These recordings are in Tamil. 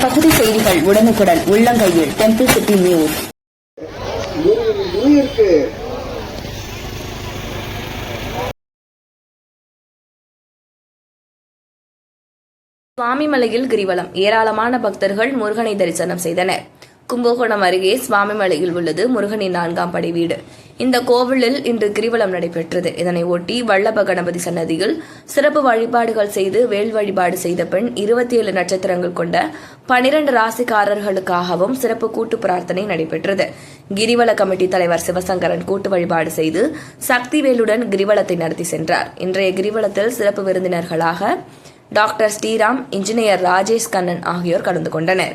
பகுதி செய்திகள் உடனுக்குடன் உள்ளங்கையில் டெம்பிள் சிட்டி நியூஸ் சுவாமிமலையில் கிரிவலம். ஏராளமான பக்தர்கள் முருகனை தரிசனம் செய்தனர். கும்பகோணம் அருகே சுவாமிமலையில் உள்ளது முருகனின் நான்காம் படை வீடு. இந்த கோவிலில் இன்று கிரிவலம் நடைபெற்றது. இதனை ஒட்டி வல்லப கணபதி சன்னதியில் சிறப்பு வழிபாடுகள் செய்து வேல் வழிபாடு செய்த பின் இருபத்தி ஏழு நட்சத்திரங்கள் கொண்ட பனிரண்டு ராசிக்காரர்களுக்காகவும் சிறப்பு கூட்டு பிரார்த்தனை நடைபெற்றது. கிரிவல கமிட்டி தலைவர் சிவசங்கரன் கூட்டு வழிபாடு செய்து சக்திவேலுடன் கிரிவலத்தை நடத்தி சென்றார். இன்றைய கிரிவலத்தில் சிறப்பு விருந்தினர்களாக டாக்டர் ஸ்ரீராம் இன்ஜினியர் ராஜேஷ் கண்ணன் ஆகியோர் கலந்து கொண்டனர்.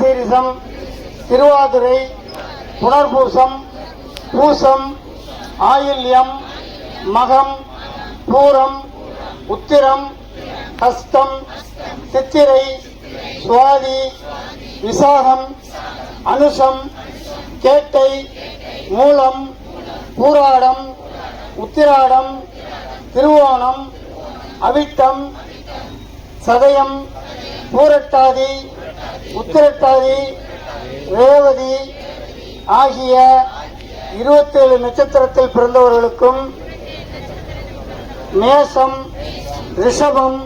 சீரிசம் திருவாதிரை புனர்பூசம் பூசம் ஆயில்யம் மகம் பூரம் உத்திரம் ஹஸ்தம் சித்திரை சுவாதி விசாகம் அனுஷம் கேட்டை மூலம் பூராடம் உத்திராடம் திருவோணம் அவிட்டம் சதயம் பூரட்டாதி உத்திரட்டாதி ரேவதி ஆகிய இருபத்தேழு நட்சத்திரத்தில் பிறந்தவர்களுக்கும் மேசம் ரிஷபம்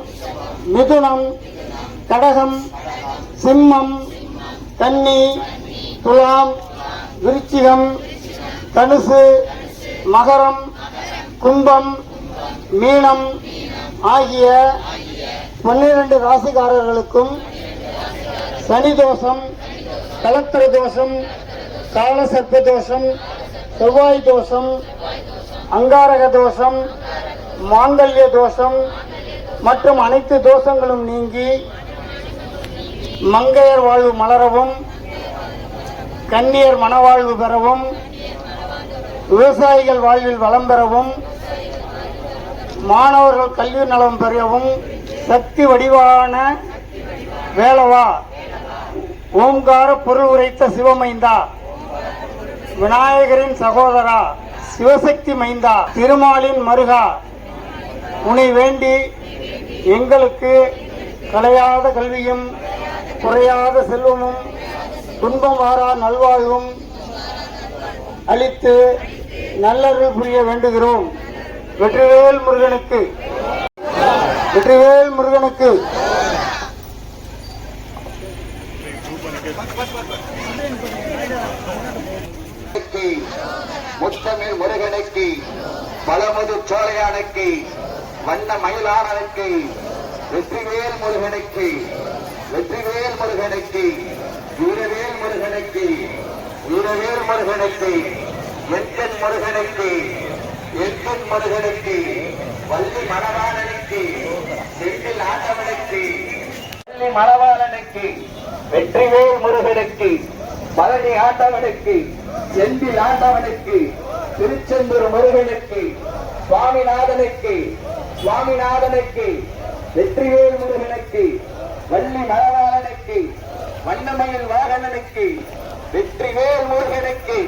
மிதுனம் கடகம் சிம்மம் கன்னி துலாம் விருச்சிகம் தனுசு மகரம் கும்பம் மீனம் ஆகிய பன்னிரண்டு ராசிக்காரர்களுக்கும் சனி தோஷம் கலத்திர தோஷம் காலசர்ப்ப தோஷம் செவ்வாய் தோஷம் அங்காரக தோஷம் மாங்கல்ய தோஷம் மற்றும் அனைத்து தோஷங்களும் நீங்கி மங்கையர் வாழ்வு மலரவும் கன்னியர் மனவாழ்வு பெறவும் விவசாயிகள் வாழ்வில் வளம் பெறவும் மாணவர்கள் கல்வி நலம் பெறவும் சக்தி வடிவான வேலவா ஓம்கார பொருள் உரைத்த சிவமைந்தா. விநாயகரின் சகோதரா சிவசக்தி மைந்தா திருமாலின் மருகா. உனை வேண்டி எங்களுக்கு கலையாத கல்வியும் குறையாத செல்வமும் துன்பம் வாரா நல்வாழ்வும் அளித்து நல்லருள் புரிய வேண்டுகிறோம். வெற்றிவேல் முருகனுக்கு. வெற்றிவேல் முருகனுக்கு. முருகனுக்கு, முத்தமிழ் முருகனுக்கு பலமுது சோழையானுக்கு வண்ண மயிலானனுக்கு வெற்றிவேல் முருகனுக்கு வெற்றிவேல் முருகனுக்கு வீரவேல் முருகனுக்கு வீரவேல் முருகனுக்கு எண்கண் முருகனுக்கு எண்கண் முருகனுக்கு வள்ளி மணவாளனுக்கு செந்தில் ஆண்டவனுக்கு வள்ளி மணவாளனுக்கு வெற்றிவேல் முருகனுக்கு பழனி ஆண்டவனுக்கு எம்பி ஆண்டவனுக்கு திருச்செந்தூர் முருகனுக்கு சுவாமிநாதனுக்கு சுவாமிநாதனுக்கு வெற்றிவேல் முருகனுக்கு வள்ளி மணவாளனுக்கு வண்ணமயில் வாகனனுக்கு வெற்றிவேல் முருகனுக்கு